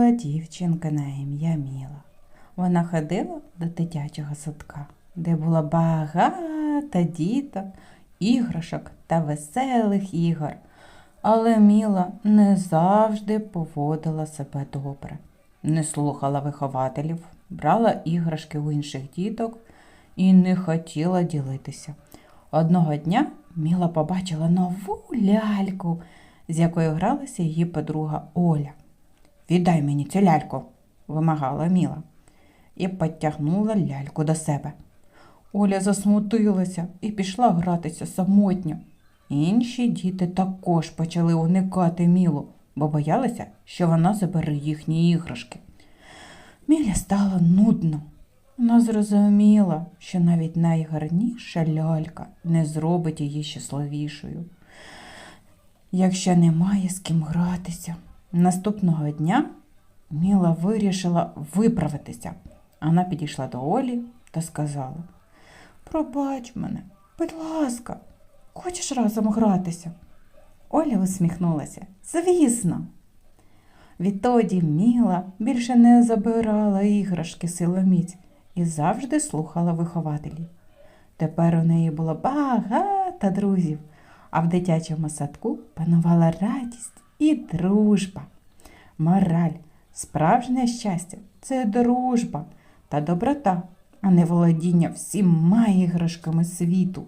була дівчинка на ім'я Міла. Вона ходила до дитячого садка, де було багато діток, іграшок та веселих ігор. Але Міла не завжди поводила себе добре, не слухала вихователів, брала іграшки у інших діток і не хотіла ділитися. Одного дня Міла побачила нову ляльку, з якою гралася її подруга Оля. Віддай мені цю ляльку, вимагала Міла, і підтягнула ляльку до себе. Оля засмутилася і пішла гратися самотньо. Інші діти також почали уникати Мілу, бо боялися, що вона забере їхні іграшки. Мілі стало нудно. Вона зрозуміла, що навіть найгарніша лялька не зробить її щасливішою, якщо немає з ким гратися. Наступного дня Міла вирішила виправитися. Вона підійшла до Олі та сказала: Пробач мене, будь ласка, хочеш разом гратися? Оля усміхнулася. Звісно. Відтоді Міла більше не забирала іграшки силоміць і завжди слухала вихователів. Тепер у неї було багато друзів, а в дитячому садку панувала радість і дружба. Мораль, справжнє щастя це дружба та доброта, а не володіння всіма іграшками світу.